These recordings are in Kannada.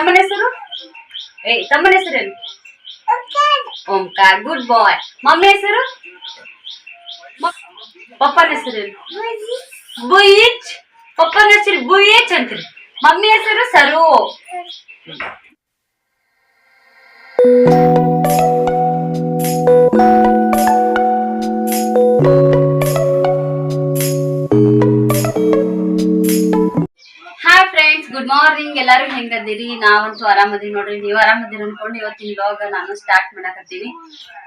ತಮ್ಮನ ಹೆಸರು? ಏ, ತಮ್ಮನ ಹೆಸರೇನು? ಓಂಕಾರ ಗುಡ್ ಬಾಯ್ ಮಮ್ಮಿ ಹೆಸರು? ಪಪ್ಪನ ಹೆಸರೇನು? ಬುಯಿಚ್ ಪಪ್ಪನ ಹೆಸರು ಬುಯಿಚ್ ಅಂತೀರಿ. ಮಮ್ಮಿ ಹೆಸರು ಸರು. ಮಾರ್ನಿಂಗ್ ಎಲ್ಲಾರು ಹೆಂಗದಿರಿ ನಾವಂತೂ ಆರಾಮದಿರಿ ನೋಡ್ರಿ. ನೀವು ಆರಾಮದಿರಿ ಅನ್ಕೊಂಡು ಇವತ್ತಿನ ವ್ಲಾಗ್ ನಾನು ಸ್ಟಾರ್ಟ್ ಮಾಡಕತ್ತೀನಿ.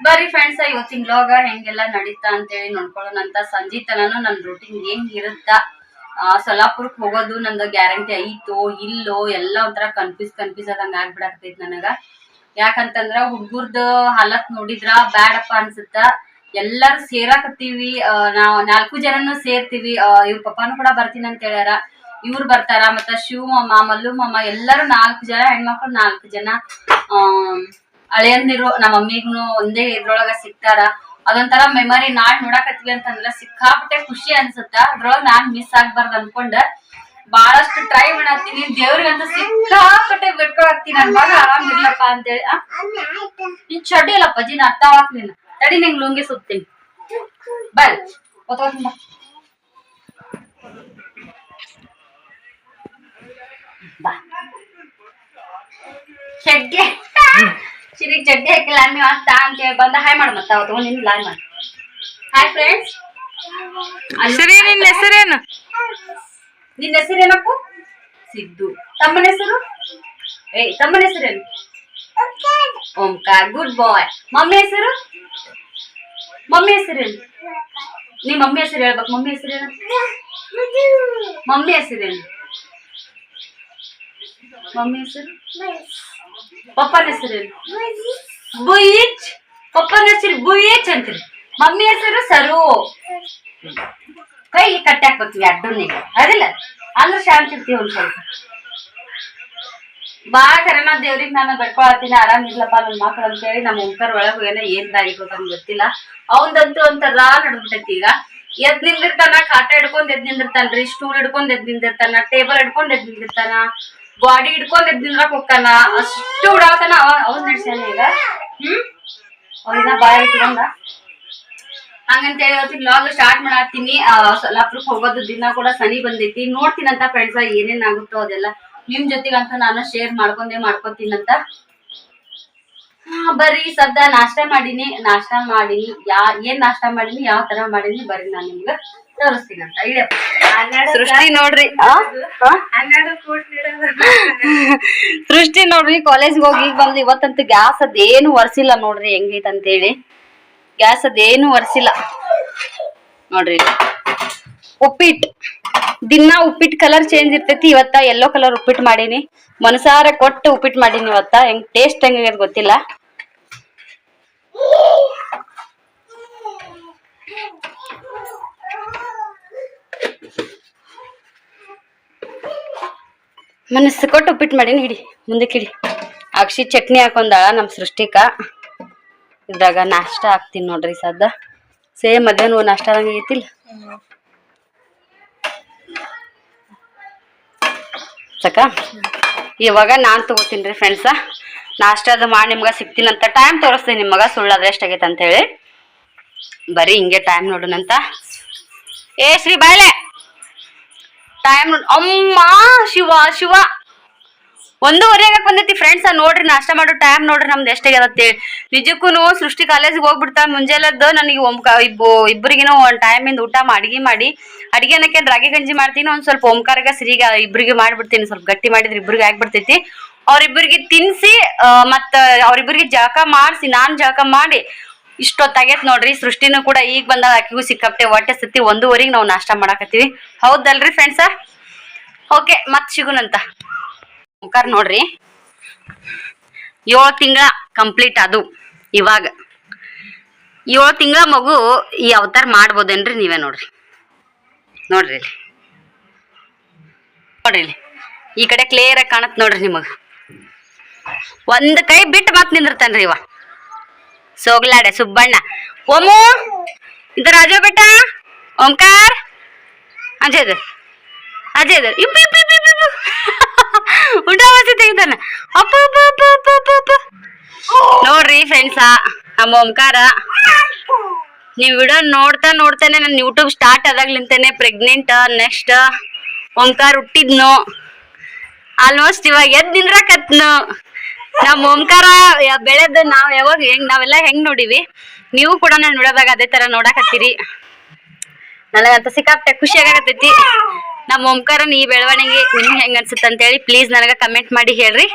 ಬರ್ರಿ ಫ್ರೆಂಡ್ಸ್ ಇವತ್ತಿನ ವ್ಲಾಗ್ ಹೆಂಗೆಲ್ಲ ನಡೀತಾ ಅಂತೇಳಿ ನೋಡ್ಕೊಳ್ಳೋಣ ಅಂತ. ಸಂಜೆ ತನನು ನನ್ನ ರೂಟೀನ್ ಹೆಂಗ್ ಇರುತ್ತಾ ಸೊಲ್ಲಾಪುರಕ್ಕೆ ಹೋಗೋದು ನಂದು ಗ್ಯಾರಂಟಿ ಐತೋ, ಇಲ್ಲೋ, ಎಲ್ಲ ಒಂಥರ ಕನ್ಫ್ಯೂಸ್ ಕನ್ಫ್ಯೂಸ್ ಆದಂಗ ಆಗ್ಬಿಡಕತ್ತೈತಿ ನನಗ. ಯಾಕಂತಂದ್ರ ಹುಡ್ಗುರ್ದ ಹಾಲತ್ ನೋಡಿದ್ರ ಬ್ಯಾಡಪ್ಪ ಅನ್ಸುತ್ತ. ಎಲ್ಲಾರು ಸೇರಾಕತ್ತೀವಿ. ನಾವ್ ನಾಲ್ಕು ಜನನು ಸೇರ್ತೀವಿ. ಇವ್ರ ಪಪ್ಪಾನು ಕೂಡ ಬರ್ತೀನಿ ಅಂತ ಹೇಳ್ಯಾರ. ಇವ್ರು ಬರ್ತಾರ, ಮತ್ತ ಶಿವ ಮಾಮ ಮಲ್ಲು ಮಾಮ ಎಲ್ಲರೂ ನಾಲ್ಕು ಜನ, ಹೆಣ್ಮಕ್ಳು ನಾಲ್ಕು ಜನ ಆ ಅಳಿಯಂದಿರು ನಮ್ಮ ಮಮ್ಮಿಗ್ನು ಒಂದೇ ಇದ್ರೊಳಗ ಸಿಗ್ತಾರ. ಅದೊಂಥರ ಮೆಮರಿ ನಾಳೆ ನೋಡಾಕತ್ವಿ ಅಂತಂದ್ರ ಸಿಕ್ಕಾಪಟ್ಟೆ ಖುಷಿ ಅನ್ಸುತ್ತ. ಅದ್ರೊಳಗ ನಾನ್ ಮಿಸ್ ಆಗ್ಬಾರ್ದು ಅನ್ಕೊಂಡ. ಬಹಳಷ್ಟು ಟ್ರೈ ಮಾಡತ್ತೀನಿ. ದೇವ್ರಿಗಂತೂ ಸಿಕ್ಕಾಪಟ್ಟೆ ಬಿಟ್ಕೊಳತ್ತೀನಿ ನನ್ ಮಗ ಆರಾಮ್ ಇರ್ಲಪ್ಪ ಅಂತೇಳಿ? ನೀನ್ ಚಡ್ಡಿ ಅಲ್ಲಪ್ಪ ಜೀನ್ ಅರ್ಥ ತಡಿ ನಿಂಗ್ ಲುಂಗಿ ಸುತ್ತೀನಿ. ಬಲ್ ಒತ್ಕೊತೀನಿ ಬಾ. ಚಡ್ಗೆ. ಚಡ್ಡಿ ಚಡ್ಗೆ ಹಾಕಿಲ್ಲ ನೀವು ಅಂತ ಅಂತೇಳಿ ಬಂದ. ಹಾಯ್ ಮಾಡು ಮತ್ತೆ ಅವತ್ತು ನಿನ್ ಲಾಯ್ ಮಾಡಿ. ಹಾಯ್ ಫ್ರೆಂಡ್ಸ್ ಸರಿ ನಿನ್ನ ಹೆಸರೇನು ನಿನ್ನ ಹೆಸರೇನಪ್ಪು ಸಿದ್ದು. ತಮ್ಮನ ಹೆಸರು? ಏಯ್ ತಮ್ಮನ ಹೆಸರೇನು ಓಂಕಾರ ಗುಡ್ ಬಾಯ್ ಮಮ್ಮಿ ಹೆಸರು? ಮಮ್ಮಿ ಹೆಸರೇನು ನಿಮ್ಮ ಮಮ್ಮಿ ಹೆಸರು ಹೇಳ್ಬೇಕು. ಮಮ್ಮಿ ಹೆಸರೇನು ಮಮ್ಮಿ ಹೆಸರೇನು ಮಮ್ಮಿ ಹೆಸರು? ಪಪ್ಪನ ಹೆಸರು ಬುಯಿಚ್ ಪಪ್ಪನ ಹೆಸರು ಬುಯಿಚ್ ಅಂತೀರಿ. ಮಮ್ಮಿ ಹೆಸರು ಸರು. ಕೈ ಕಟ್ಟಿ ಹಾಕ್ಬೇಕ್ರಿ ಅಡ್ಡನ್ನಿಗೆ ಅದಿಲ್ಲ? ಅಂದ್ರೆ ಶಾಂತಿ ಇರ್ತೀವಿ ಒಂದ್ ಸ್ವಲ್ಪ. ಬಾ ಕರೆನ ದೇವ್ರಿಗೆ ನಾನು ಬೆಡ್ಕೊಳತ್ತೀನಿ ಆರಾಮ್ ಇರ್ಲಪ್ಪ ನನ್ನ ಮಕ್ಳು ಅಂತೇಳಿ ನಮ್ಮ ಓಂಕರ್ ಒಳಗ್ ಏನೋ ಏನ್ ದಾರಿ ಅಂತ ಗೊತ್ತಿಲ್ಲ. ಅವಂದಂತೂ ಒಂಥರ ನಡ್ಬಿಟ್ಟೈತಿ ಈಗ. ಎದ್ ನಿಂದಿರ್ತಾನ ಕಾಟ ಹಿಡ್ಕೊಂಡ್ ಎದ್ ನಿಂದಿರ್ತಾನ್ರಿ ಸ್ಟೂಲ್ ಹಿಡ್ಕೊಂಡ್ ಎದ್ ನಿಂದಿರ್ತಾನ ಟೇಬಲ್ ಹಿಡ್ಕೊಂಡ್ ಎದ್ ನಿಂದಿರ್ತಾನ. ಗಾಡಿ ಹಿಡ್ಕೊಂಡ್ ಎದ್ ನಿಂದ್ರಕ್ ಹೋಗ್ತಾನ ಅಷ್ಟು ಉಡಾವತಾನ ಅವ ಅವ್ನ್ ಈಗ. ಹ್ಮ್? ಅವ್ನ ಬಾಯ ಇಟ್ಕೊಂಡ ಹಂಗಂತ ಹೇಳಿ ಲಾಗ್ ಸ್ಟಾರ್ಟ್ ಮಾಡಾತೀನಿ ಸೊಲ್ಲಾಪುರಕ್ಕೆ ಹೋಗೋದು ದಿನ ಕೂಡ ಸನಿ ಬಂದೈತಿ. ನೋಡ್ತೀನಂತ ಫ್ರೆಂಡ್ಸ್ ಏನೇನ್ ಆಗುತ್ತೋ ಅದೆಲ್ಲ. ನಿಮ್ ಜೊತೆಗಂತ ನಾನು ಶೇರ್ ಮಾಡ್ಕೊಂಡೇ, ಮಾಡ್ಕೊತೀನಂತ. ಬರ್ರಿ, ಸದ್ದ ನಾಷ್ಟ ಮಾಡೀನಿ. ನಾಷ್ಟ ಮಾಡೀನಿ. ಯಾ ಏನ್ ನಾಷ್ಟ ಮಾಡೀನಿ, ಯಾವ ತರ ಮಾಡೀನಿ, ಬರ್ರಿ ನಾನು ನಿಮ್ಗ. ಸೃಷ್ಟಿ ನೋಡ್ರಿ. ಸೃಷ್ಟಿ ನೋಡ್ರಿ ಕಾಲೇಜ್ಗೆ ಹೋಗಿ ಈಗ ಬಂದು ಇವತ್ತಂತೂ ಗ್ಯಾಸ್ ಅದೇನು ಒರ್ಸಿಲ್ಲ ನೋಡ್ರಿ ಹೆಂಗೈತೆ ಅಂತೇಳಿ. ಗ್ಯಾಸ್ ಅದೇನು ಒರ್ಸಿಲ್ಲ. ನೋಡ್ರಿ ಉಪ್ಪಿಟ್ಟು ದಿನ ಉಪ್ಪಿಟ್ಟು ಕಲರ್ ಚೇಂಜ್ ಇರ್ತೈತಿ ಇವತ್ತ ಎಲ್ಲೋ ಕಲರ್ ಉಪ್ಪಿಟ್ಟು ಮಾಡೀನಿ. ಮನಸಾರ ಕೊಟ್ಟು ಉಪ್ಪಿಟ್ಟು ಮಾಡೀನಿ ಇವತ್ತ ಹೆಂಗ್ ಟೇಸ್ಟ್ ಹೆಂಗಾಗ್ಯದ ಗೊತ್ತಿಲ್ಲ. ಮನಸ್ಸು ಕೊಟ್ಟು ಉಪ್ಪಿಟ್ಟು ಮಾಡೀನಿ, ಹಿಡಿ. ಮುಂದಕ್ಕೆ ಹಿಡಿ. ಅಕ್ಷಿ ಚಟ್ನಿ ಹಾಕೊಂಡಾಳ ನಮ್ಮ ಸೃಷ್ಟಿಕ. ಇದ್ರಾಗ ನಾಷ್ಟ ಹಾಕ್ತೀನಿ ನೋಡ್ರಿ ಸದ್ದ. ಸೇಮ್ ಮಧ್ಯಾಹ್ನ ನಾಷ್ಟ ಐತಿಲ್ಲ ಸಕ, ಇವಾಗ ನಾನು ತಗೋತೀನಿ ರೀ ಫ್ರೆಂಡ್ಸ ನಾಷ್ಟ ಅದು ಮಾಡಿ ನಿಮ್ಗೆ ಸಿಗ್ತೀನಂತ ಟೈಮ್ ತೋರಿಸ್ತೀನಿ. ನಿಮಗೆ ಸುಳ್ಳಾದ್ರೆ ಎಷ್ಟಾಗೈತೆ ಅಂತ ಹೇಳಿ. ಬರೀ ಹಿಂಗೆ ಟೈಮ್ ನೋಡೋಣಂತ. ಏ ಶ್ರೀ ಬಾಯ್ಲೆ ಟೈಮ್ ಅಮ್ಮ, ಶಿವ ಶಿವ. ಒಂದೂವರೆ ಆಗಕ್ ಬಂದೈತಿ ಫ್ರೆಂಡ್ಸ್ ನೋಡ್ರಿ, ನಾಷ್ಟ ಮಾಡೋ ಟೈಮ್ ನೋಡ್ರಿ, ನಮ್ದು ಎಷ್ಟಾಗ್ಯದ ಅಂತೇಳಿ ನಿಜಕ್ಕೂ ಸೃಷ್ಟಿ ಕಾಲೇಜಿಗೆ ಹೋಗ್ಬಿಡ್ತಾ ಮುಂಜಾನೆದ್ದು, ನನಗೆ ಓಂಕ ಇಬ್ಬ ಇಬ್ಬರಿಗಿನೂ ಒಂದು ಟೈಮಿಂದ ಊಟ ಅಡಿಗೆ ಮಾಡಿ. ಅಡಿಗೆ ಅನ್ನಕ್ಕೆ ರಾಗಿ ಗಂಜಿ ಮಾಡ್ತೀನಿ, ಒಂದು ಸ್ವಲ್ಪ ಓಂಕಾರಗ, ಸಿರಿಗ ಇಬ್ಬರಿಗೆ ಮಾಡಿಬಿಡ್ತೀನಿ, ಸ್ವಲ್ಪ ಗಟ್ಟಿ ಮಾಡಿದ್ರೆ ಇಬ್ಬರಿಗೆ ಆಗ್ಬಿಡ್ತೈತಿ. ಅವ್ರಿಬ್ಬರಿಗೆ ಮತ್ತು ಮತ್ತ ಅವ್ರಿಬ್ಬರಿಗೆ ಜಳಕ ಮಾಡಿಸಿ, ನಾನು ಜಳಕ ಮಾಡಿ ಇಷ್ಟೊತ್ತಾಗೈತ್ ನೋಡ್ರಿ. ಸೃಷ್ಟಿನೂ ಕೂಡ ಈಗ ಬಂದ ಆಕಿಗೂ ಸಿಕ್ಕಾಪ್ಟೆ ಹೊಟ್ಟೆ ಸತಿ ಒಂದೂವರೆಗೆ ನಾವು ನಾಷ್ಟ ಮಾಡಾಕತ್ತೀವಿ. ಹೌದಲ್ರಿ ಫ್ರೆಂಡ್ಸ ಓಕೆ ಮತ್ ಸಿಗುನಂತ ಓಂಕಾರ ನೋಡ್ರಿ. ಏಳು ತಿಂಗಳ ಕಂಪ್ಲೀಟ್ ಅದು ಇವಾಗ. ಏಳು ತಿಂಗಳ ಮಗು ಈ ಅವತಾರ ಮಾಡ್ಬೋದೇನ್ರಿ ನೀವೇ ನೋಡ್ರಿ. ನೋಡ್ರಿ ಇಲ್ಲಿ. ನೋಡ್ರಿ ಈ ಕಡೆ ಕ್ಲಿಯರ್ ಆಗಿ ಕಾಣತ್ ನೋಡ್ರಿ ನಿಮಗ. ಒಂದ್ ಕೈ ಬಿಟ್ಟು ಮತ್ ನಿಂದಿರ್ತಾನ್ರಿ ಇವ. ಸೋಗ್ಲಾಡೆ ಸುಬ್ಬಣ್ಣ. ಓಮು ಇದು ರಾಜು ಬೆಟ್ಟ? ಓಂಕಾರ? ಅಜಯ್ ಅಜಯ್ ಉಲ್ಟಾ ಬಸಿ ತೆಗಿತಾನ. ಅಪ್ಪ ಅಪ್ಪ ಅಪ್ಪ ಅಪ್ಪ. ನೋಡ್ರಿ ಫ್ರೆಂಡ್ಸ ನಮ್ಮ ಓಂಕಾರ. ನೀವು ವಿಡಿಯೋ ನೋಡ್ತಾ ನೋಡ್ತಾನೆ ನನ್ನ ಯೂಟ್ಯೂಬ್ ಸ್ಟಾರ್ಟ್ ಆದಾಗ್ಲಿಂತಾನೆ ಪ್ರೆಗ್ನೆಂಟ್ ನೆಕ್ಸ್ಟ್ ಓಂಕಾರ ಹುಟ್ಟಿದ್ನು. ಆಲ್ಮೋಸ್ಟ್ ಇವಾಗ ಎದ್ ನಿಂದ್ರಕತ್ನು. ನಮ್ಮ ಓಂಕಾರ ಬೆಳೆದ್ ನಾವ್ ಯಾವಾಗ ಹೆಂಗ್ ನಾವೆಲ್ಲ ಹೆಂಗ್ ನೋಡಿವಿ? ನೀವು ಕೂಡ ನಾನು ನೋಡೋದಾಗ ಅದೇ ತರ ನೋಡಕತ್ತೀರಿ. ನನಗಂತ ಸಿಕ್ಕಾಪಟ್ಟೆ ಖುಷಿ ಆಗತೈತಿ ನಮ್ಮ ಓಂಕಾರನ್ ಈ ಬೆಳವಣಿಗೆ ನಿಮ್ಗೆ ಹೆಂಗ್ ಅನ್ಸುತ್ತೆ ಅಂತ ಹೇಳಿ ಪ್ಲೀಸ್ ನನಗ ಕಮೆಂಟ್ ಮಾಡಿ ಹೇಳ್ರಿ.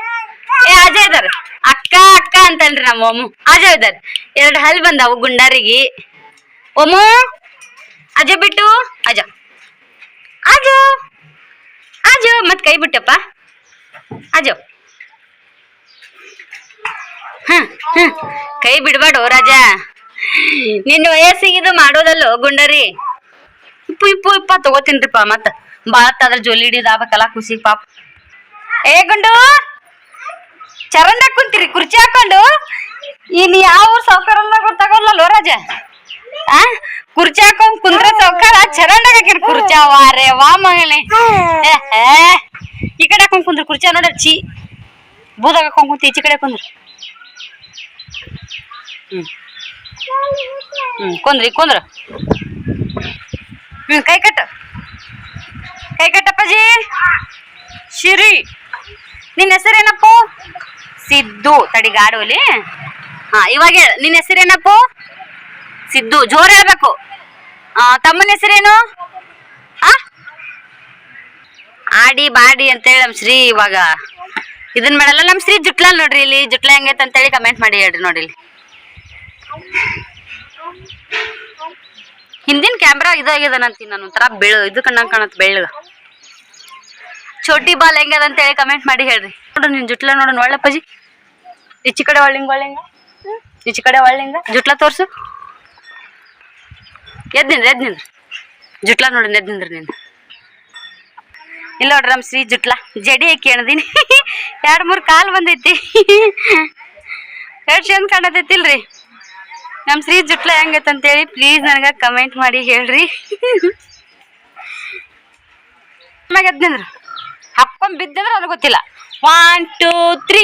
ಏ, ಅಜಯ್ ಇದಾರ ಅಕ್ಕ ಅಕ್ಕ ಅಂತಲ್ರಿ ನಮ್ಮ ಓಮು. ಅಜಯ್ ಇದಾರ ಎರಡು ಹಲ್ ಬಂದಾವು ಗುಂಡಾರಿಗೆ. ಓಮು ಅಜ ಬಿಟ್ಟು. ಅಜ ಅಜ ಅಜ ಮತ್ ಕೈ ಬಿಟ್ಟಪ್ಪ. ಅಜು ಕೈ ಬಿಡ್ಬೇಡು ರಾಜ. ನಿನ್ನ ವಯಸ್ಸಿಗೆ ಇದು ಮಾಡೋದಲ್ಲೋ ಗುಂಡರಿ. ಇಪ್ಪು ಇಪ್ಪು ಇಪ್ಪ ತಗೋತೀನ್ರಿಪ್ಪ ಮತ್ತ. ಬಾಳತ್ ಅದ್ರ ಜೊಲಿ ಹಿಡಿದಾಗಬೇಕಲ್ಲ ಖುಷಿ ಪಾಪ. ಏ ಗುಂಡು ಚರಂಡ ಕುಂತೀರಿ ಕುರ್ಚಿ ಹಾಕೊಂಡು? ಇನ್ ಯಾವ ಊರ್ ಸಾವ್ಕಾರಲ್ಲ ಗೊತ್ತಾಗಲ್ಲೋ ರಾಜ. ಆ ಕುರ್ಚಿ ಹಾಕೊಂಡ್ ಕುಂದ್ರ ಸಾವ್ಕಾರ ಚರಂಡಾಗ ಹಾಕಿರ್ ಕುರ್ಚಿ ವಾರೆ ವಾ ಮಗನೇ ಏ, ಏ, ಈ ಕಡೆ ಹಾಕೊಂಡ್ ಕುಂದ್ರ ಕುರ್ಚಿ ನೋಡ್ರಿ ಚಿ ಬೂದಾಗ ಹಾಕೊಂಡ್ ಕುಂತ ಈಚೆ ಕಡೆ ಕುಂದ್ರ. ಹ್ಮ್. ಹ್ಞೂ ಕುಂದ್ರಿ, ಕುಂದ್ರ. ಹ್ಮ್, ಕೈ ಕಟ್ಟು. ಕೈ ಕಟ್ಟಪ್ಪಾಜಿ. ಶಿರಿ. ನಿನ್ನ ಹೆಸರೇನಪ್ಪ ಸಿದ್ದು ತಡಿ ಗಾಡೋಲಿ ಹಾ, ಇವಾಗ ಹೇಳ ನಿನ್ನ ಹೆಸರೇನಪ್ಪ ಸಿದ್ದು, ಜೋರ್ ಹೇಳ್ಬೇಕು. ತಮ್ಮನ ಹೆಸರೇನು? ಆ? ಆಡಿ, ಬಾಡಿ ಅಂತ ಹೇಳಿ ಶ್ರೀ ಇವಾಗ. ಇದನ್ ಮಾಡಲ್ಲ ನಮ್ ಶ್ರೀ ಜುಟ್ಲಾ ನೋಡ್ರಿ ಇಲ್ಲಿ. ಜುಟ್ಲ ಹೆಂಗೈತೆ ಅಂತೇಳಿ ಕಮೆಂಟ್ ಮಾಡಿ ಹೇಳ್ರಿ ನೋಡಿ ಇಲ್ಲಿ. ಹಿಂದಿನ ಕ್ಯಾಮ್ರಾ ಇದಾಗ್ಯದನಂತೀನಿ ನಾನು ಒಂಥರ ಬೆಳು ಇದು ಕಣ್ಣಂಗ್ ಕಾಣತ್ ಬೆಳ್ಳಗ ಚೋಟಿ ಬಾಲ್ ಹೆಂಗದ ಅಂತ ಹೇಳಿ ಕಮೆಂಟ್ ಮಾಡಿ ಹೇಳ್ರಿ. ನೋಡು ನಿನ್ ಜುಟ್ಲ ಒಳ್ಳೆ ಪಜಿ ಈಚಿ ಕಡೆ ಒಳ್ಳಿಂಗ ಒಳ್ಳಿಂಗ. ಈಚಿ ಕಡೆ ಒಳ್ಳಿಂಗ. ಜುಟ್ಲ ತೋರ್ಸು. ಎದ್ ನಿಂದ್ರಿ ಎದ್ ನಿಂದ್ರಿ. ಜುಟ್ಲ ನೋಡಿ, ಎದ್ ನಿಂದ್ರಿ ನೀನು. ಇಲ್ಲ ನೋಡ್ರಿ ನಮ್ಮ ಶ್ರೀ ಜುಟ್ಲ. ಜಡಿ ಕೇಳ್ದೀನಿ ಎರಡು ಮೂರು ಕಾಲು ಬಂದೈತಿ. ಎಷ್ಟು ಚಂದ ಕಾಣತೈತಿಲ್ರಿ. ನಮ್ಮ ಶ್ರೀ ಜುಟ್ಲ ಹೆಂಗೈತೆ ಅಂತೇಳಿ ಪ್ಲೀಸ್ ನನಗೆ ಕಮೆಂಟ್ ಮಾಡಿ ಹೇಳ್ರಿ. ಮ್ಯಾಗದ್ನಂದ್ರೆ ಹಪ್ಕೊಂಡ್ ಬಿದ್ದಂದ್ರೆ ಅದು ಗೊತ್ತಿಲ್ಲ. ಒನ್ ಟೂ ತ್ರೀ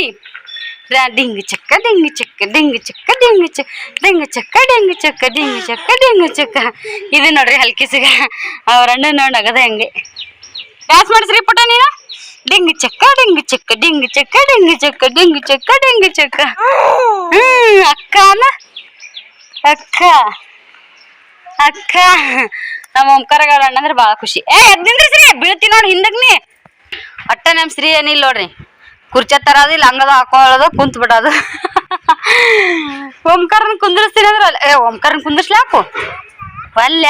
ಡಿಂಗ್ ಚಕ್ಕ ಡಿಂಗ್ ಚಕ್ಕ ಡಿಂಗ್ ಚಕ್ಕ, ಡಿಂಗ್ ಚ, ಡಿಂಗ್ ಚಕ್ಕ ಡಿಂಗ್ ಚಕ್ಕ ಡಿಂಗ್ ಚಕ್ಕ ಡಿಂಗ್ ಚಕ್ಕ. ಇದು ನೋಡ್ರಿ ಹಲ್ಕಿಸಿಗ. ಅವ್ರ ಅಣ್ಣ ನೋಡಿ ಹೆಂಗೆ. ಡ್ಯಾನ್ಸ್ ಮಾಡಿಸ್ರಿ ಪುಟ ನೀನು? ಡಿಂಗ್ ಚಕ್ಕ ಡಿಂಗ್ ಚಕ್ಕ ಡಿಂಗ್ ಚಕ್ಕ ಡಿಂಗ್ ಚಕ್ಕ ಡಿಂಗ್ ಚಕ್ಕ ಡಿಂಗ್ ಚಕ್ಕ. ಅಕ್ಕ ಅನ್ನ ಅಕ್ಕ. ಅಕ್ಕ. ನಮ್ಮ ಓಂಕಾರಗಳ ಅಣ್ಣ ಅಂದ್ರೆ ಭಾಳ ಖುಷಿ. ಏ ಎದ್ದಿಂದ್ರಿ ಶ್ರೀ? ಬೀಳ್ತಿ ನೋಡಿ ಹಿಂದಗ್ನಿ. ಅಟ್ಟ ನಮ್ಮ ಶ್ರೀ ಏನಿಲ್ಲ ನೋಡ್ರಿ. ಕುರ್ಚೆ ತರೋದು ಇಲ್ಲ ಹಂಗದ ಹಾಕೊಳ್ಳೋದು, ಕುಂತ್ ಬಿಡೋದು. ಓಂಕಾರನ ಕುಂದ್ರಸ್ತೀನಿ ಅಂದ್ರೆ ಏ, ಓಂಕಾರನ ಕುಂದ್ರಸ್ಲಾಕು ಒಲ್ಯ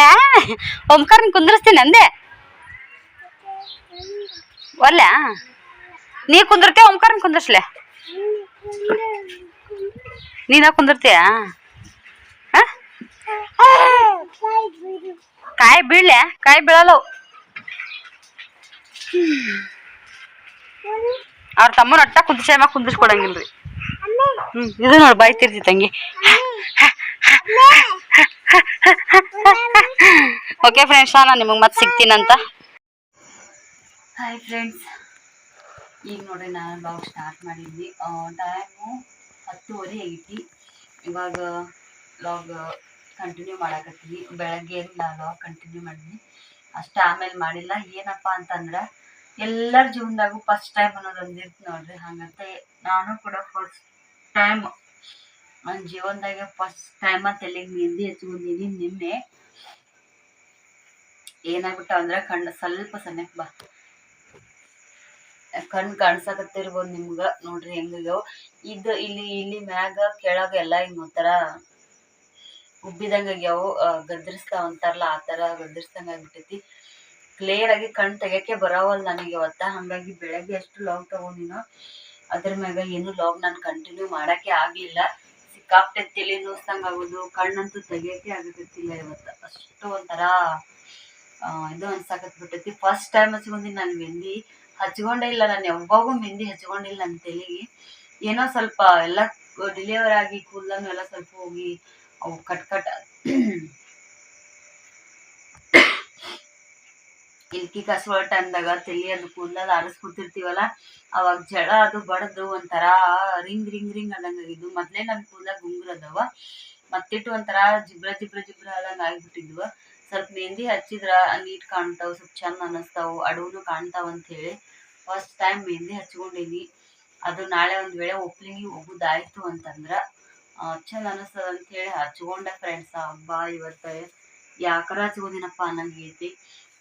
ಓಂಕಾರನ ಕುಂದ್ರಸ್ತೀನಿ ಅಂದೆ. ಒಲ್ಯ ನೀ ಕುಂದಿರ್ತೀಯ, ಓಂಕಾರನ್ ಕುಂದ್ರಸ್ಲೆ? ನೀನ ಕುಂದಿರ್ತೀಯ? ಕಾಯಿ ಬೀಳ್ಲೆ, ಕಾಯಿ ಬೀಳಲ್ಲವು. ಅವ್ರ ತಮ್ಮನ ಅಟ್ಟ ಕುದಿಸ ಕುಂದಿಸ್ಕೊಡಂಗಿಲ್ರಿ ಹ್ಮ್, ಇದು ನೋಡಿ ಬಾಯ್ತಿರ್ತಿ ತಂಗಿ. ಓಕೆ ಫ್ರೆಂಡ್ಸ್ ನಾನು ನಿಮಗೆ ಮತ್ತೆ ಸಿಗ್ತೀನಂತ. ಹಾಯ್ ಫ್ರೆಂಡ್ಸ್ ಈಗ ನೋಡಿ ನಾನು ಬ್ಲಾಗ್ ಸ್ಟಾರ್ಟ್ ಮಾಡಿದ್ವಿ. ಟೈಮು ಹತ್ತುವರೆ ಐತಿ. ಇವಾಗ ಬ್ಲಾಗ್ ಕಂಟಿನ್ಯೂ ಮಾಡಾಕತ್ತೀವಿ. ಬೆಳಗ್ಗೆ ಬ್ಲಾಗ್ ಕಂಟಿನ್ಯೂ ಮಾಡಿದ್ವಿ. ಅಷ್ಟು ಆಮೇಲೆ ಮಾಡಿಲ್ಲ. ಏನಪ್ಪ ಅಂತಂದ್ರೆ, ಎಲ್ಲರ ಜೀವನದಾಗೂ ಫಸ್ಟ್ ಟೈಮ್ ಅನ್ನೋದು ಒಂದಿರ್ತು ನೋಡ್ರಿ. ಹಂಗಂತೆ ನಾನು ಕೂಡ ಫಸ್ಟ್ ಟೈಮ್ ನನ್ನ ಜೀವನದಾಗ ಫಸ್ಟ್ ಟೈಮ ತಲೆಗೆ ಮೆಹಂದಿ ಹಚ್ಕೊಂಡಿನಿ ನಿನ್ನೆ. ಏನಾಗ್ಬಿಟ್ಟ ಅಂದ್ರೆ ಕಣ್ಣು ಸ್ವಲ್ಪ ಸಣ್ಣಕ್ಕೆ ಬಾ. ಕಣ್ ಕಾಣ್ಸಕತ್ತಿರ್ಬೋದು ನಿಮ್ಗ. ನೋಡ್ರಿ ಹೆಂಗಾಗ್ಯಾವ ಇದು ಇಲ್ಲಿ ಇಲ್ಲಿ ಮ್ಯಾಗ ಕೆಳಗ ಎಲ್ಲ ಹಿಂಗ ಒಂಥರ ಉಬ್ಬಿದಂಗ ಆಗ್ಯಾವು. ಗದ್ರಿಸ್ತಾವ ಅಂತಾರಲ್ಲ, ಆ ತರ ಗದ್ರಿಸ್ದಂಗ ಆಗ್ಬಿಟ್ಟೈತಿ. ಕ್ಲಿಯರ್ ಆಗಿ ಕಣ್ ತೆಗಿಯಕ್ಕೆ ಬರವಲ್ ನನಗೆ ಇವತ್ತ. ಹಂಗಾಗಿ ಬೆಳಗ್ಗೆ ಎಷ್ಟು ಲಾಗ್ ತಗೊಂಡಿನೋ ಅದ್ರ ಮ್ಯಾಗ ಏನು ಲಾಗ್ ನಾನು ಕಂಟಿನ್ಯೂ ಮಾಡಕ್ಕೆ ಆಗ್ಲಿಲ್ಲ. ಸಿಕ್ಕಾಪಟ್ಟೆ ತಲೆ ನುಸ್ದಂಗ ಆಗೋದು. ಕಣ್ಣಂತೂ ತೆಗಿಯಕ್ಕೆ ಆಗತ್ತಿಲ್ಲ ಇವತ್ತು. ಅಷ್ಟು ಒಂಥರ ಇದು ಅನ್ಸಾಕತ್ ಬಿಟ್ಟೈತಿ ಫಸ್ಟ್ ಟೈಮ್ ಹಚ್ಕೊಂಡಿನಿ ನಾನು ಮೆಹಂದಿ. ಹಚ್ಕೊಂಡೇ ಇಲ್ಲ ನಾನು ಯಾವಾಗೂ ಮೆಹಂದಿ ಹಚ್ಕೊಂಡಿಲ್ಲ ನನ್ನ ತಲೆಗೆ. ಏನೋ ಸ್ವಲ್ಪ ಎಲ್ಲ ಡಿಲಿವರ್ ಆಗಿ ಕೂದಲನ್ನು ಎಲ್ಲ ಸ್ವಲ್ಪ ಹೋಗಿ, ಅವು ಕಟ್ ಕಟ್ ಇಲ್ಕಿ ಕಸುವ ಅಂದಾಗ ತಲಿ ಅದು ಕೂದಲ ಆರಿಸ್ಕೊತಿರ್ತೀವಲ್ಲ, ಅವಾಗ ಜಡ ಅದು ಬಡದು ಒಂಥರ ರಿಂಗ್ ರಿಂಗ್ ರಿಂಗ್ ಅನ್ನಂಗಾಗಿದ್ದು ಮೊದ್ಲೇ ನಮ್ ಕೂದಲ ಗುಂಗ್ರದವ ಮತ್ತಿಟ್ಟು ಒಂಥರ ಜಿಬ್ರ ಜಿಬ್ರ ಜಿಬ್ರ ಅದಂಗ ಆಗ್ಬಿಟ್ಟಿದ್ವು ಸ್ವಲ್ಪ ಮೆಹಂದಿ ಹಚ್ಚಿದ್ರ, ನೀಟ್ ಕಾಣ್ತಾವ, ಸ್ವಲ್ಪ ಚಂದ ಅನಸ್ತಾವು, ಅಡುವನು ಕಾಣ್ತಾವ ಅಂತ ಹೇಳಿ ಫಸ್ಟ್ ಟೈಮ್ ಮೆಹಂದಿ ಹಚ್ಕೊಂಡಿನಿ. ಅದು ನಾಳೆ ಒಂದು ವೇಳೆ ಒಪ್ಲಿಂಗಿ ಹೋಗುದಾಯ್ತು ಅಂತಂದ್ರೆ ಚಂದ ಅನಿಸ್ತದ ಅಂತ ಹೇಳಿ ಹಚ್ಕೊಂಡೆ ಫ್ರೆಂಡ್ಸ್ ಹಬ್ಬ ಇವತ್ತ ಯಾಕಾರ ಹಚ್ಕೊಂಡಿನಪ್ಪ ಅನ್ನಂಗೈತಿ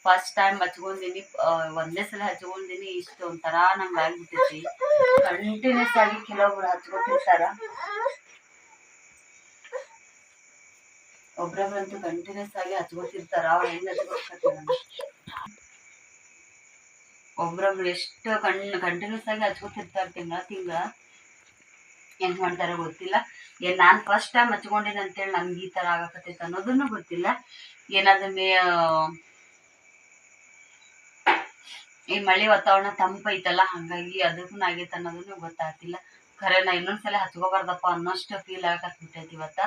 ಫಸ್ಟ್ ಟೈಮ್ ಹಚ್ಕೊಂಡಿನಿ ಒಂದೇ ಸಲ ಹಚ್ಕೊಂಡಿನಿ ಇಷ್ಟು ಒಂಥರ ನಂಗೆ ಆಗ್ಬಿಟ್ಟೈತಿ. ಕಂಟಿನ್ಯೂಸ್ ಆಗಿ ಕೆಲವೊಬ್ರು ಹಚ್ಕೊತಿರ್ತಾರ. ಒಬ್ರೊಬ್ರಂತೂ ಕಂಟಿನ್ಯೂಸ್ ಆಗಿ ಹಚ್ಕೊತಿರ್ತಾರ, ಅವ್ರು ಹೆಂಗ್ ಒಬ್ರೊಬ್ರು ಎಷ್ಟು ಕಣ್ ಕಂಟಿನ್ಯೂಸ್ ಆಗಿ ಹಚ್ಕೊತಿರ್ತಾರ ತಿಂಗಳ ತಿಂಗಳ. ಹೆಂಗ್ ಮಾಡ್ತಾರ ಗೊತ್ತಿಲ್ಲ. ಏನ್ ನಾನ್ ಫಸ್ಟ್ ಟೈಮ್ ಹಚ್ಕೊಂಡಿನ ಅಂತೇಳಿ ನನ್ಗೆ ಈ ತರ ಆಗಕತ್ತೈತೆ ಅನ್ನೋದನ್ನು ಗೊತ್ತಿಲ್ಲ. ಏನಾದ್ರು ಮೇ ಈ ಮಳೆ ವಾತಾವರಣ ತಂಪೈತಲ್ಲ ಹಂಗಾಗಿ ಅದಕ್ಕೂ ಆಗೈತೆ ಅನ್ನೋದನ್ನು ಗೊತ್ತಾಗ್ತಿಲ್ಲ. ಖರೆ, ನಾ ಇನ್ನೊಂದ್ಸಲ ಹಚ್ಕೋಬಾರ್ದಪ್ಪ ಅನ್ನೋಷ್ಟು ಫೀಲ್ ಆಗಕತ್ಬಿಟ್ಟೈತಿ ಇವತ್ತ.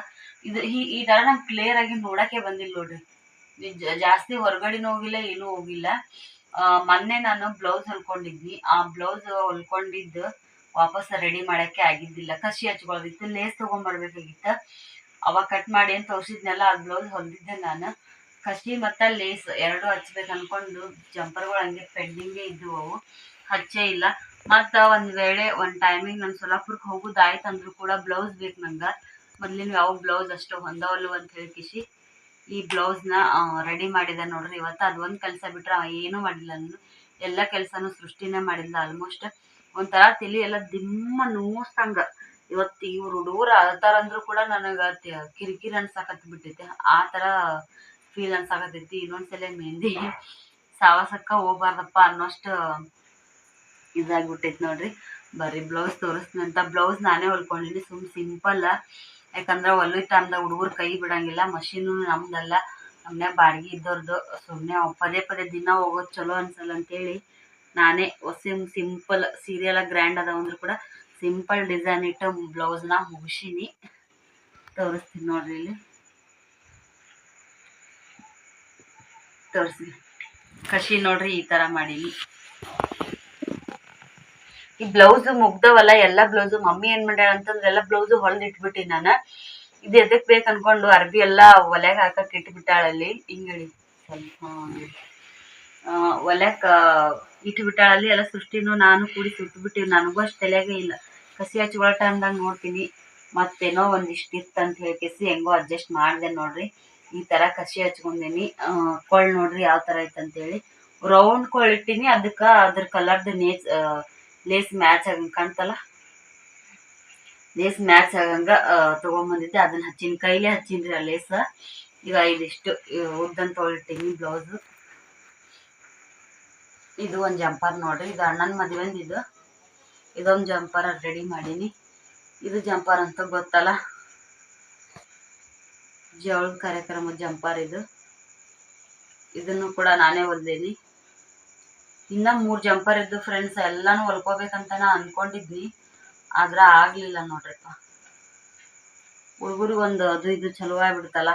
ಇದು ಈ ಈ ತರ ನಂಗೆ ಕ್ಲಿಯರ್ ಆಗಿ ನೋಡಕ್ಕೆ ಬಂದಿಲ್ಲ ನೋಡ್ರಿ. ಜಾಸ್ತಿ ಹೊರಗಡೆನೂ ಹೋಗಿಲ್ಲ, ಏನೂ ಹೋಗಿಲ್ಲ. ಮೊನ್ನೆ ನಾನು ಬ್ಲೌಸ್ ಹೊಲ್ಕೊಂಡಿದ್ನಿ. ಆ ಬ್ಲೌಸ್ ಹೊಲ್ಕೊಂಡಿದ್ದು ವಾಪಸ್ ರೆಡಿ ಮಾಡಕ್ಕೆ ಆಗಿದ್ದಿಲ್ಲ. ಕಸಿ ಹಚ್ಕೊಳ್ದಿತ್ತು ಲೇಸ್ ತಗೊಂಡ್ಬರ್ಬೇಕಾಗಿತ್ತು ಅವಾಗ ಕಟ್ ಮಾಡಿ ಅಂತ ತೋರಿಸಿದ್ನೆಲ್ಲ, ಆ ಬ್ಲೌಸ್ ಹೊಲ್ದಿದ್ದೆ ನಾನು. ಕಸಿ ಮತ್ತು ಲೇಸ್ ಎರಡು ಹಚ್ಬೇಕು ಅನ್ಕೊಂಡು ಜಂಪರ್ಗಳು ಹಂಗೆ ಪೆಂಡಿಂಗೇ ಇದ್ವು ಅವು. ಹಚ್ಚೇ ಇಲ್ಲ. ಮತ್ತು ಒಂದ್ ವೇಳೆ ಒಂದು ಟೈಮಿಂಗ್ ನಾನು ಸೊಲ್ಲಾಪುರಕ್ಕೆ ಹೋಗುದಾಯ್ತಂದ್ರು ಕೂಡ ಬ್ಲೌಸ್ ಬೇಕು ನಂಗೆ. ಮೊದ್ಲಿನ ಯಾವ ಬ್ಲೌಸ್ ಅಷ್ಟು ಹೊಂದವಲ್ಲು ಅಂತ ಹೇಳಿ ಕಿಶಿ. ಈ ನ ರೆಡಿ ಮಾಡಿದ ನೋಡ್ರಿ. ಇವತ್ತ ಅದೊಂದ್ ಕೆಲಸ ಬಿಟ್ರೆ ಅವ ಏನೂ ಮಾಡಿಲ್ಲ ನಾನು ಎಲ್ಲ ಕೆಲಸನೂ ಸೃಷ್ಟಿನೇ ಮಾಡಿಲ್ಲ ಆಲ್ಮೋಸ್ಟ್ ಒಂಥರ ತಿಳಿ ಎಲ್ಲ ದಿಮ್ಮ ನೋಸ್ತಂಗ ಇವತ್ತು ಇವ್ರು ಹುಡುಗರು ಅಳ್ತಾರ ಅಂದ್ರು ಕೂಡ ನನಗೆ ಕಿರಿಕಿರಿ ಅನ್ಸಾಕತ್ ಬಿಟ್ಟೈತಿ. ಆ ಥರ ಫೀಲ್ ಅನ್ಸಾಕತ್ತೈತಿ. ಇನ್ನೊಂದ್ಸಲ ಮೆಹಂದಿ ಸಾವಸಕ್ಕ ಹೋಗ್ಬಾರ್ದಪ್ಪ ಅನ್ನೋಷ್ಟು ಇದಾಗ್ಬಿಟ್ಟೈತಿ ನೋಡ್ರಿ. ಬರ್ರಿ ಬ್ಲೌಸ್ ತೋರಿಸ್ತೀನಂತ ಬ್ಲೌಸ್ ನಾನೇ ಹೊಲ್ಕೊಂಡಿನಿ ಸುಮ್ ಸಿಂಪಲ್ ಯಾಕಂದ್ರೆ ಹೊಲಿ ಟೈಮ್ದಾಗ ಹುಡುಗರು ಕೈ ಬಿಡಂಗಿಲ್ಲ ಮಷೀನು ನಮ್ದಲ್ಲ. ನಮ್ಮನೆ ಬಾಡಿಗೆ ಇದ್ದವ್ರದ್ದು ಸುಮ್ಮನೆ ಪದೇ ಪದೇ ದಿನ ಹೋಗೋದು ಚಲೋ ಅನ್ಸಲ್ಲ ಅಂತೇಳಿ ನಾನೇ ಸಿಮ್ ಸಿಂಪಲ್ ಸೀರಿಯಲ್ ಗ್ರ್ಯಾಂಡ್ ಅದಾವ ಅಂದ್ರೂ ಕೂಡ ಸಿಂಪಲ್ ಡಿಸೈನ್ ಇಟ್ಟು ಬ್ಲೌಸ್ನ ಮುಗಿಸೀನಿ. ತೋರಿಸ್ತೀನಿ ನೋಡ್ರಿ ಇಲ್ಲಿ. ತೋರಿಸಿ ಕಸಿ ನೋಡ್ರಿ ಈ ಥರ ಮಾಡೀನಿ. ಈ ಬ್ಲೌಸ್ ಮುಗ್ದವಲ್ಲ, ಎಲ್ಲ ಬ್ಲೌಸ್ ಮಮ್ಮಿ ಏನ್ ಮಾಡ್ಯಾಳ ಅಂತಂದ್ರೆ ಎಲ್ಲ ಬ್ಲೌಸ್ ಹೊಲ್ದು ಇಟ್ಬಿಟ್ಟಿ ನಾನು. ಇದು ಎದಕ್ ಬೇಕು ಅನ್ಕೊಂಡು ಅರ್ಬಿ ಎಲ್ಲ ಒಲೆಗೆ ಹಾಕಕ್ ಇಟ್ಬಿಟ್ಟಾಳಲ್ಲಿ ಹಿಂಗಳಿ ಸ್ವಲ್ಪ ಒಲೆಕ ಇಟ್ಬಿಟ್ಟಾಳಲ್ಲಿ ಎಲ್ಲ ಸೃಷ್ಟಿನೂ ನಾನು ಕೂಡಿ ಸುಟ್ಬಿಟ್ಟಿವಿ. ನನಗೂ ಅಷ್ಟು ತಲೆಗೆ ಇಲ್ಲ. ಕಸಿ ಹಚ್ಕೊಳ್ಳೋ ಟೈಮ್ದಾಗ ನೋಡ್ತೀನಿ. ಮತ್ತೇನೋ ಒಂದಿಷ್ಟು ಇತ್ತು ಅಂತ ಹೇಳಿ ಕೆಸಿ ಹೆಂಗೋ ಅಡ್ಜಸ್ಟ್ ಮಾಡಿದೆ ನೋಡ್ರಿ. ಈ ಥರ ಕಸಿ ಹಚ್ಕೊಂಡೀನಿ. ಕೊಳ್ಳ್ ನೋಡ್ರಿ ಯಾವ ಥರ ಐತೆ ಅಂತೇಳಿ ರೌಂಡ್ ಕೊಳ್ಳ್ ಇಟ್ಟಿನಿ. ಅದಕ್ಕೆ ಅದ್ರ ಕಲರ್ದು ನೇಚ್ ಲೇಸ್ ಮ್ಯಾಚ್ ಆಗಂಗೆ ಕಾಣ್ತಲ್ಲ? ಲೇಸ್ ಮ್ಯಾಚ್ ಆಗಂಗ ತೊಗೊಂಬಂದಿದ್ದೆ. ಅದನ್ನ ಹಚ್ಚಿನ ಕೈಲೇ ಹಚ್ಚಿನ್ರಿ ಆ ಲೇಸ್. ಈಗ ಇದಿಷ್ಟು ಉದ್ದನ್ ತೊಗೊಳ್ತೀನಿ ಬ್ಲೌಸು. ಇದು ಒಂದು ಜಂಪರ್ ನೋಡ್ರಿ. ಇದು ಅಣ್ಣನ ಮದುವೆಂದು ಇದು. ಇದೊಂದು ಜಂಪರ್ ರೆಡಿ ಮಾಡೀನಿ. ಇದು ಜಂಪರ್ ಅಂತ ಗೊತ್ತಲ್ಲ? ಜವಳ ಕಾರ್ಯಕ್ರಮ ಜಂಪರ್ ಇದು. ಇದನ್ನು ಕೂಡ ನಾನೇ ಹೊಲ್ದೇನಿ. ಇನ್ನ ಮೂರ್ ಜಂಪರ್ ಇದ್ದು ಫ್ರೆಂಡ್ಸ್ ಎಲ್ಲಾನು ಹೊಲ್ಕೋಬೇಕಂತ ನಾ ಅನ್ಕೊಂಡಿದ್ನಿ ಆದ್ರ ಆಗ್ಲಿಲ್ಲ ನೋಡ್ರಿಪ್ಪ. ಹುಡುಗರಿಗೊಂದು ಅದು ಇದು ಚಲೋ ಆಗ್ಬಿಡ್ತಲ್ಲ.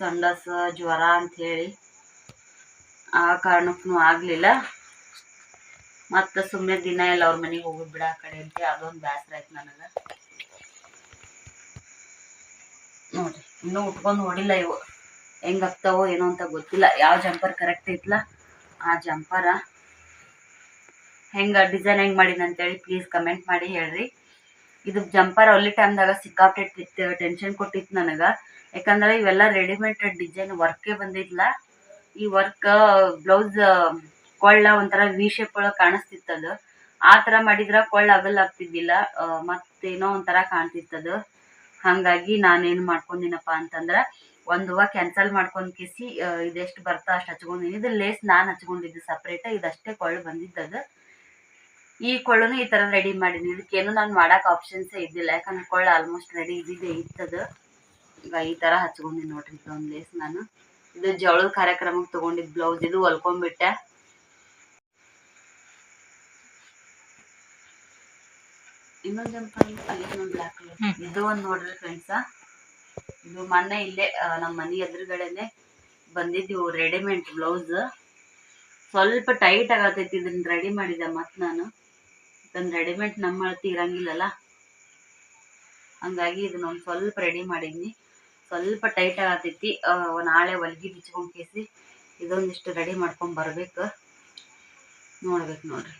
ಸಂಡಸ, ಜ್ವರ ಅಂತ ಹೇಳಿ. ಆ ಕಾರಣಕ್ಕೂ ಆಗ್ಲಿಲ್ಲ. ಮತ್ತೆ ಸುಮ್ಮನೆ ದಿನ ಎಲ್ಲ ಅವ್ರ ಮನೆಗೆ ಹೋಗೋದು ಬಿಡ ಆ ಕಡೆ ಅಂತ ಅದೊಂದು ಬೇಸರ ಆಯ್ತು ನನಗ. ನೋಡ್ರಿ, ಇನ್ನೂ ಉಟ್ಕೊಂಡು ನೋಡಿಲ್ಲ ಇವು. ಹೆಂಗಾಗ್ತಾವೋ ಏನೋ ಅಂತ ಗೊತ್ತಿಲ್ಲ. ಯಾವ ಜಂಪರ್ ಕರೆಕ್ಟ್ ಐತ್ಲ? ಆ ಜಂಪರ. ಹೆಂಗ ಡಿಸೈನ್ ಹೆಂಗ್ ಅಂತ ಹೇಳಿ ಪ್ಲೀಸ್ ಕಮೆಂಟ್ ಮಾಡಿ ಹೇಳ್ರಿ. ಇದು ಜಂಪರ್ ಟೈಮ್ ಟೈಮ್ದಾಗ ಸಿಕ್ಕಾಪಟ್ಟೆ ಟೆನ್ಷನ್ ಕೊಟ್ಟಿತ್ತು ನನಗೆ. ಯಾಕಂದ್ರೆ ಇವೆಲ್ಲ ರೆಡಿಮೇಡ್ ಡಿಸೈನ್ ವರ್ಕೇ ಬಂದಿಲ್ಲ ಈ ವರ್ಕ್ ಬ್ಲೌಸ್ ಕೊಳ್ಳ ಒಂಥರ ವಿ ಶೇಪ್ ಒಳಗೆ ಕಾಣಿಸ್ತಿತ್ತದು ಆ ಥರ ಮಾಡಿದ್ರ ಕೊಳ್ಳ ಅಗಲ್ ಆಗ್ತಿದ್ದಿಲ್ಲ. ಮತ್ತೇನೋ ಒಂಥರ ಕಾಣ್ತಿತ್ತದು ಹಾಗಾಗಿ ನಾನೇನು ಮಾಡ್ಕೊಂಡಿನಪ್ಪ ಅಂತಂದ್ರೆ ಒಂದು ಹೂವ ಕ್ಯಾನ್ಸಲ್ ಮಾಡ್ಕೊಂಡ್ ಕಿಸಿ ಇದೆಷ್ಟು ಬರ್ತಾ ಅಷ್ಟು ಹಚ್ಕೊಂಡಿನಿ. ಇದು ಲೇಸ್ ನಾನು ಹಚ್ಕೊಂಡಿದ್ದು ಸಪ್ರೇಟ್ ಇದಷ್ಟೇ ಕೊಳ್ಳು ಬಂದಿದ್ದದು. ಈ ಕೊಳ್ಳನು ಈ ಥರ ರೆಡಿ ಮಾಡಿನಿ. ಇದಕ್ಕೇನು ನಾನು ಮಾಡೋಕೆ ಆಪ್ಷನ್ಸೇ ಇದ್ದಿಲ್ಲ. ಯಾಕಂದ್ರೆ ಕೊಳ್ಳು ಆಲ್ಮೋಸ್ಟ್ ರೆಡಿ ಇದ್ದಿದ್ದೆ ಇತ್ತದು. ಈಗ ಈ ಥರ ಹಚ್ಕೊಂಡಿನಿ ನೋಡ್ರಿ ಇದೊಂದು ಲೇಸ್ ನಾನು. ಇದು ಜವಳ ಕಾರ್ಯಕ್ರಮಕ್ಕೆ ತೊಗೊಂಡಿದ್ದು ಬ್ಲೌಸ್ ಇದು ಹೊಲ್ಕೊಂಡ್ಬಿಟ್ಟೆ ಇನ್ನೊಂದು ಅಲ್ಲಿ ಇನ್ನೊಂದು ಬ್ಲ್ಯಾಕ್ ಕಲರ್ ಇದು ಒಂದು ನೋಡ್ರಿ ಫ್ರೆಂಡ್ಸ ಇದು ಮೊನ್ನೆ ಇಲ್ಲೇ ನಮ್ಮ ಮನೆ ಎದುರುಗಡೆನೆ ಬಂದಿದ್ದು ರೆಡಿಮೇಡ್ ಬ್ಲೌಸ್ ಸ್ವಲ್ಪ ಟೈಟ್ ಆಗತೈತಿ ಇದನ್ನ ರೆಡಿ ಮಾಡಿದೆ ಮತ್ ನಾನು. ಇದನ್ನ ರೆಡಿಮೇಡ್ ನಮ್ಮ ಅಳತಿ ಇರಂಗಿಲ್ಲಲ್ಲ. ಹಂಗಾಗಿ ಇದನ್ನ ಒಂದ್ ಸ್ವಲ್ಪ ರೆಡಿ ಮಾಡಿದ್ನಿ. ಸ್ವಲ್ಪ ಟೈಟ್ ಆಗತೈತಿ ನಾಳೆ ಹೊಲ್ಗಿ ಬಿಚ್ಕೊಂಡ್ ಕೇಸಿ, ಇದೊಂದಿಷ್ಟು ರೆಡಿ ಮಾಡ್ಕೊಂಡ್ ಬರ್ಬೇಕು. ನೋಡ್ಬೇಕು ನೋಡ್ರಿ.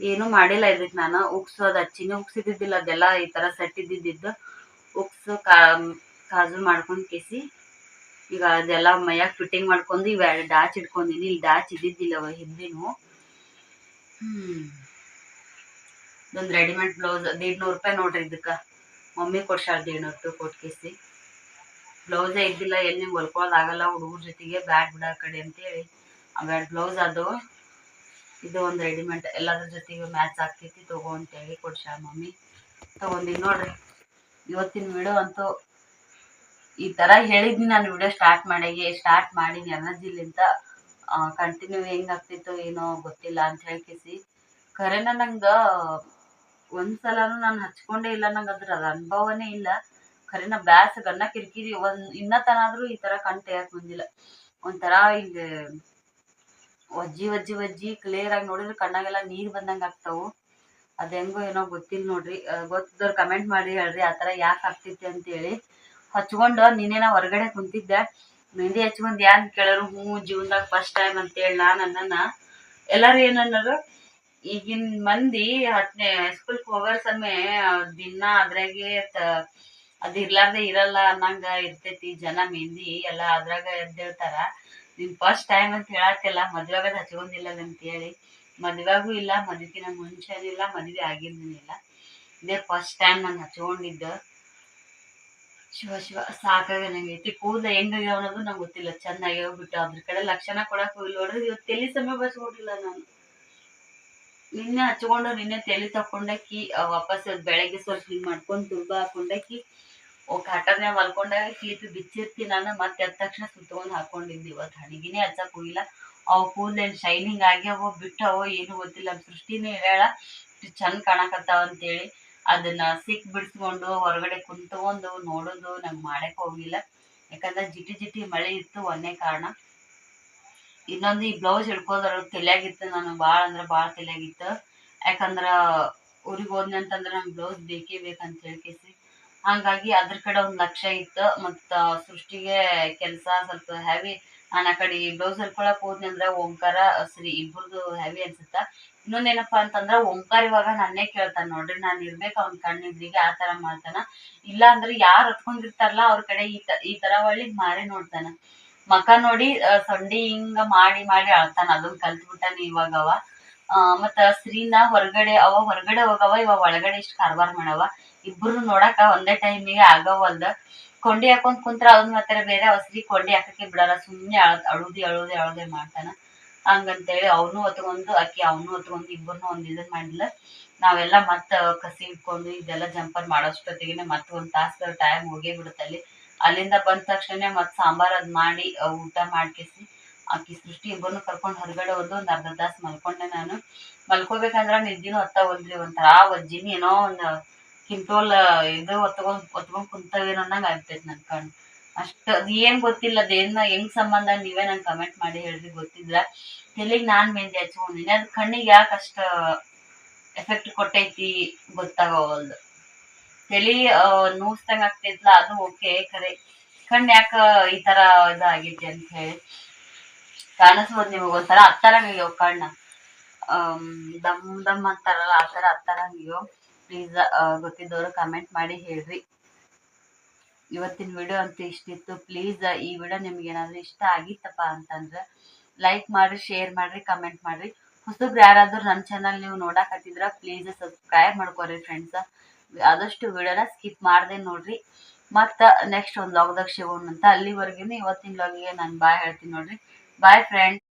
ಏನು ಮಾಡಿಲ್ಲ ಇದಕ್ಕೆ ನಾನು. ಉಗ್ಸೋದು ಅದು ಉಗ್ಸಿದ್ದಿದ್ದಿಲ್ಲ, ಅದೆಲ್ಲ ಈ ತರ ಸೆಟ್ ಇದ್ದಿದ್ದು ಉಕ್ಸು ಕಾ ಕಾಜು ಮಾಡ್ಕೊಂಡು ಕೇಸಿ. ಈಗ ಅದೆಲ್ಲ ಮೈಯಾಗ ಫಿಟ್ಟಿಂಗ್ ಮಾಡ್ಕೊಂಡು ಇವ ಡಾಚ್ ಇಟ್ಕೊಂಡಿನಿ. ಇಲ್ಲಿ ಡಾಚ್ ಇದ್ದಿದ್ದಿಲ್ಲ ಅವ ಹಿಂದಿನು. ಇದೊಂದು ರೆಡಿಮೇಡ್ ಬ್ಲೌಸ್ ದೇಡ್ನೂರು ರೂಪಾಯಿ ನೋಡ್ರಿ ಇದಕ್ಕ. ಮಮ್ಮಿ ಕೊಡ್ಸಾಳ ದೇಡ್ನೂರು ರೂಪಾಯಿ ಕೊಟ್ಟು ಕೇಸಿ. ಬ್ಲೌಸೇ ಇದ್ದಿಲ್ಲ ಎಲ್ಲಿ ಹೊಲ್ಕೊಳ್ಳೋದಾಗಲ್ಲ ಹುಡುಗರ ಜೊತೆಗೆ ಬ್ಯಾಡ್ ಬಿಡ ಕಡೆ ಅಂತೇಳಿ. ಆಮೇಲೆ ಬ್ಲೌಸ್ ಅದು. ಇದು ಒಂದು ರೆಡಿಮೇಡ್ ಎಲ್ಲದ್ರ ಜೊತೆಗೆ ಮ್ಯಾಚ್ ಆಗ್ತೈತಿ, ತಗೋ ಅಂತೇಳಿ ಕೊಡ್ಸಾಳ ಮಮ್ಮಿ. ತಗೊಂಡಿನಿ ನೋಡ್ರಿ. ಇವತ್ತಿನ ವಿಡಿಯೋ ಅಂತೂ ಈ ತರ ಹೇಳಿದ್ನಿ ನಾನು ವಿಡಿಯೋ ಸ್ಟಾರ್ಟ್ ಮಾಡಿಗೆ ಸ್ಟಾರ್ಟ್ ಮಾಡೀನಿ ಎನರ್ಜಿಲಿಂತ ಕಂಟಿನ್ಯೂ ಹೆಂಗ್ ಆಗ್ತಿತ್ತು ಏನೋ ಗೊತ್ತಿಲ್ಲ ಅಂತ ಹೇಳ್ಕೇಸಿ ಖರೇನ ನಂಗ ಒಂದ್ಸಲ ನಾನು ಹಚ್ಕೊಂಡೇ ಇಲ್ಲ, ನಂಗೆ ಅದ್ರ ಅದ್ ಅನುಭವನೇ ಇಲ್ಲ. ಕರೆನ ಬ್ಯಾಸ್ ಗನ್ನ ಕಿರ್ಕಿರಿ, ಒಂದ್ ಇನ್ನ ತನಾದ್ರೂ ಈ ತರ ಕಣ್ ತೆಗಿಯಕ್ ಬಂದಿಲ್ಲ. ಒಂಥರ ಹಿಂಗ ಒಜ್ಜಿ ಒಜ್ಜಿ ಒಜ್ಜಿ ಕ್ಲಿಯರ್ ಆಗಿ ನೋಡಿದ್ರೆ ಕಣ್ಣಾಗೆಲ್ಲ ನೀರ್ ಬಂದಂಗ ಆಗ್ತಾವು. ಅದ್ ಹೆಂಗೋ ಏನೋ ಗೊತ್ತಿಲ್ಲ ನೋಡ್ರಿ. ಗೊತ್ತಿದ್ದವ್ರು ಕಮೆಂಟ್ ಮಾಡಿ ಹೇಳ್ರಿ ಆ ತರ ಯಾಕೆ ಆಗ್ತೈತಿ ಅಂತೇಳಿ. ಹಚ್ಕೊಂಡು ನಿನ್ನೆ ಹೊರಗಡೆ ಕುಂತಿದ್ದೆ. ಮೆಹಂದಿ ಹಚ್ಕೊಂಡ್ ಯಾನ್ ಕೇಳರು? ಹ್ಞೂ, ಜೀವನದಾಗ ಫಸ್ಟ್ ಟೈಮ್ ಅಂತೇಳಿ ನಾನು ಅನ್ನನ. ಎಲ್ಲಾರು ಏನನ್ನೋರು ಈಗಿನ ಮಂದಿ ಹತ್ತನೇ ಸ್ಕೂಲ್ಗೆ ಹೋಗೋ ಸಮಯ ದಿನ ಅದ್ರಾಗೆ ಅದು ಅದ್ ಇರ್ಲಾರ್ದೆ ಇರಲ್ಲ ಅನ್ನಂಗ ಇರ್ತೈತಿ ಜನ ಮೆಹಂದಿ ಎಲ್ಲ ಅದ್ರಾಗ ಎದ್ದೇಳ್ತಾರ. ನೀನ್ ಫಸ್ಟ್ ಟೈಮ್ ಅಂತ ಹೇಳತ್ತಿಲ್ಲ. ಮದ್ವೆಗದ ಹಚ್ಕೊಂಡಿಲ್ಲ ಅಂತ ಹೇಳಿ ಮದ್ವೆಗೂ ಇಲ್ಲ ಮದ್ವಿಕಿನ ಮುಂಚೆನಿಲ್ಲ ಮದ್ವೆ ಆಗಿರ್ಲಿಲ್ಲ ಇದೇ ಫಸ್ಟ್ ಟೈಮ್ ನಾನು ಹಚ್ಕೊಂಡಿದ್ದ ಶಿವ ಶಿವ ಸಾಕಾಗ ನಂಗೆ ಐತಿ. ಕೂದಲ ಹೆಂಗಾಗ್ಯಾವ ಅನ್ನೋದು ನಂಗೆ ಗೊತ್ತಿಲ್ಲ. ಚೆನ್ನಾಗಿ ಬಿಟ್ಟು ಅದ್ರ ಕಡೆ ಲಕ್ಷಣ ಕೊಡಕ್ ಹೋಗಿಲ್ಲ. ನೋಡ್ರಿ ಇವತ್ತು ತಲೆ ಸಮಯ ಬಸ್ಕೊಟ್ಟಿಲ್ಲ ನಾನು. ನಿನ್ನೆ ಹಚ್ಕೊಂಡು ನಿನ್ನೆ ತಲೆ ತಕೊಂಡಾಕಿ ಆ, ವಾಪಸ್ ಬೆಳಗ್ಗೆ ಸ್ವಲ್ಪ ಹಿಂಗ್ ಮಾಡ್ಕೊಂಡು ದುರ್ಬ ಹಾಕೊಂಡಾಕಿ ಓ ಕಾಟನ್ಯಾಗ ಮಲ್ಕೊಂಡಾಗ ಕೀತು ಬಿಚ್ಚಿರ್ತಿ ನಾನು. ಮತ್ತೆ ಎದ್ದ ತಕ್ಷಣ ಸುತ್ಕೊಂಡ್ ಹಾಕೊಂಡಿದ್ದೆ. ಇವತ್ತು ಹಣಿಗಿನೇ ಹಚ್ಚಕ್ ಹೋಗಿಲ್ಲ. ಅವು ಕೂದಲಲ್ಲಿ ಶೈನಿಂಗ್ ಆಗ್ಯಾವೋ ಬಿಟ್ಟವೋ ಏನು ಗೊತ್ತಿಲ್ಲ ಸೃಷ್ಟಿನೇ ಹೇಳ, ಇಷ್ಟು ಚಂದ ಕಾಣಕತ್ತಾವ ಅಂತೇಳಿ ಅದನ್ನ ಸಿಕ್ ಬಿಡಿಸ್ಕೊಂಡು ಹೊರಗಡೆ ಕುಂತ್ಕೊಂಡು ನೋಡೋದು ನಂಗೆ ಮಾಡಕ್ ಹೋಗಿಲ್ಲ ಯಾಕಂದ್ರೆ ಜಿಟಿ ಜಿಟಿ ಮಳೆ ಇತ್ತು ಒಂದೇ ಕಾರಣ. ಇನ್ನೊಂದು ಈ ಬ್ಲೌಸ್ ಹಿಡ್ಕೋದ್ರ ತಲೆಯಾಗಿತ್ತು ನಾನು ಭಾಳ ಅಂದ್ರೆ ಭಾಳ ತಲೆಯಾಗಿತ್ತು. ಯಾಕಂದ್ರ ಊರಿಗೆ ಹೋದ್ನೆ ಅಂತಂದ್ರೆ ನಂಗೆ ಬ್ಲೌಸ್ ಬೇಕೇ ಬೇಕಂತ ಹೇಳ್ಕೇಸಿ ಹಂಗಾಗಿ ಅದ್ರ ಕಡೆ ಒಂದು ಲಕ್ಷ ಇತ್ತು, ಮತ್ತು ಸೃಷ್ಟಿಗೆ ಕೆಲಸ ಸ್ವಲ್ಪ ಹೆವಿ ನಾನು ಆ ಕಡೆ ಬ್ಲೌಸ್ ಹೊಲ್ಕೊಳಕ್ ಹೋದ್ನಿ ಅಂದ್ರೆ ಓಂಕಾರ ಸರಿ ಇಬ್ಬರದು ಹೆವಿ ಅನ್ಸುತ್ತ. ಇನ್ನೊಂದೇನಪ್ಪ ಅಂತಂದ್ರ ಓಂಕಾರ ಇವಾಗ ನನ್ನೇ ಕೇಳ್ತಾನ ನೋಡ್ರಿ, ನಾನು ಇರ್ಬೇಕು ಅವ್ನ ಕಣ್ಣಿದ್ರಿಗೆ ಆ ತರ ಮಾಡ್ತಾನ. ಇಲ್ಲ ಅಂದ್ರೆ ಯಾರು ಹತ್ಕೊಂಡಿರ್ತಾರಲ್ಲ ಅವ್ರ ಕಡೆ ಈ ತರ ಒಳ್ಳಿ ಮಾರಿ ನೋಡ್ತಾನ. ಮಕ ನೋಡಿ ಸಂಡಿ ಹಿಂಗ ಮಾಡಿ ಮಾಡಿ ಅಳ್ತಾನ ಅದನ್ನ ಕಲ್ತ್ಬಿಟ್ಟಾನ ಇವಾಗ ಅವ. ಮತ್ತ ಸ್ತ್ರೀನ ಹೊರಗಡೆ, ಅವ ಹೊರಗಡೆ ಹೋಗವ ಇವಾಗ ಒಳಗಡೆ ಇಷ್ಟ ಕಾರ್ಬಾರ್ ಮಾಡವ. ಇಬ್ರು ನೋಡಾಕ ಒಂದೇ ಟೈಮಿಗೆ ಆಗವಲ್ದ. ಕೊಂಡಿ ಹಾಕೊಂಡ್ ಕುಂತ್ರ ಅದನ್ನ ಮಾತ್ರ ಬೇರೆ ಅವಸ್ರಿ ಕೊಂಡಿ ಹಾಕಕ್ಕೆ ಬಿಡಲ್ಲ. ಸುಮ್ನೆ ಅಳ ಅಳುದಿ ಅಳುದಿ, ಅಳುದೆ ಮಾಡ್ತಾನ. ಹಂಗಂತೇಳಿ ಅವನು ಹೊತ್ಕೊಂಡು ಅಕ್ಕಿ ಅವನು ಹೊತ್ಕೊಂಡು ಇಬ್ಬರನ್ನು ಒಂದ್ ಇದನ್ ಮಾಡಿಲ್ಲ ನಾವೆಲ್ಲ ಮತ್ತ ಕಸಿ ಇಟ್ಕೊಂಡು ಇದೆಲ್ಲ ಜಂಪರ್ ಮಾಡೋಷ್ಟೊತ್ತಿಗೆ ಮತ್ತೆ ಒಂದ್ ತಾಸ ಟೈಮ್ ಹೋಗೇ ಬಿಡುತ್ತಲ್ಲಿ ಅಲ್ಲಿಂದ ಬಂದ ತಕ್ಷಣ ಮತ್ ಸಾಂಬಾರ್ ಅದ್ ಮಾಡಿ ಊಟ ಮಾಡ್ಕೇಸಿ ಆಕಿ ಸೃಷ್ಟಿ ಇಬ್ಬರನ್ನು ಕರ್ಕೊಂಡು ಹೊರಗಡೆ ಒಂದು ಒಂದ್ ಅರ್ಧ ತಾಸ್ ಮಲ್ಕೊಂಡೆ ನಾನು. ಮಲ್ಕೋಬೇಕಂದ್ರ ನಿದ್ದಿನೂ ಒಂದ್ರಿ ಒಂಥರ ವಜ್ಜಿನಿ ಏನೋ ಒಂದ್ ಕಿಂಟೋಲ್ ಇದು ಹೊತ್ಕೊಂಡ್ ಹೊತ್ಕೊಂಡ್ ಕುಂತವೇನೋ ಅನ್ನಂಗ್ ಆಗ್ತೈತಿ ನನ್ ಕಣ್ಣು ಅಷ್ಟ ಅದ್ ಏನ್ ಗೊತ್ತಿಲ್ಲ ಅದೇನ ಹೆಂಗ್ ಸಂಬಂಧ ನೀವೇ ನಂಗೆ ಕಮೆಂಟ್ ಮಾಡಿ ಹೇಳ್ರಿ, ಗೊತ್ತಿದ್ರ? ತೆಲಿಗ್ ನಾನ್ ಮೆಹಂದಿ ಹಚ್ಕೊಂಡಿನಿ ಅದ್ ಕಣ್ಣಿಗೆ ಯಾಕೆ ಅಷ್ಟ ಎಫೆಕ್ಟ್ ಕೊಟ್ಟೈತಿ ಗೊತ್ತಾಗವಲ್ದು. ತೆಲಿ ನೂಸ್ತಂಗ್ ಆಗ್ತೈತ್ಲ, ಅದು ಓಕೆ ಕರೆ ಕಣ್ ಯಾಕ ಈ ತರ ಇದಾಗೈತಿ ಅಂತ ಹೇಳಿ. ಕಾಣಿಸ್ಬೋದು ನಿಮಗೆ ಒಂಥರ ಹತ್ತರಂಗಿಯೋ ಕಣ್ಣ. ದಮ್ ದಮ್ ಅಂತಾರಲ್ಲ, ಆ ತರ ಹತ್ತರಂಗಿವ್ ಪ್ಲೀಸ್ ಗೊತ್ತಿದ್ದವರು ಕಮೆಂಟ್ ಮಾಡಿ ಹೇಳ್ರಿ. ಇವತ್ತಿನ ವಿಡಿಯೋ ಅಂತ ಇಷ್ಟಿತ್ತು. ಪ್ಲೀಸ್ ಈ ವಿಡಿಯೋ ನಿಮ್ಗೆ ಏನಾದ್ರು ಇಷ್ಟ ಆಗಿತ್ತಪ್ಪ ಅಂತಂದ್ರೆ ಲೈಕ್ ಮಾಡ್ರಿ ಶೇರ್ ಮಾಡ್ರಿ ಕಮೆಂಟ್ ಮಾಡ್ರಿ. ಹೊಸಬ್ರು ಯಾರಾದ್ರೂ ನನ್ನ ಚಾನಲ್ ನೀವು ನೋಡಕತ್ತಿದ್ರ ಪ್ಲೀಸ್ ಸಬ್ಸ್ಕ್ರೈಬ್ ಮಾಡ್ಕೊರಿ ಫ್ರೆಂಡ್ಸ್ ಆದಷ್ಟು ವಿಡಿಯೋನ ಸ್ಕಿಪ್ ಮಾಡ್ದೆ ನೋಡ್ರಿ. ಮತ್ತ ನೆಕ್ಸ್ಟ್ ಒಂದು ಲಾಗ್ದಾಗ ಸಿಗೋಣ ಅಂತ. ಅಲ್ಲಿವರೆಗೂ ಇವತ್ತಿನ ಲಾಗಿಗೆ ನಾನು ಬಾಯ್ ಹೇಳ್ತೀನಿ ನೋಡ್ರಿ. Bye friends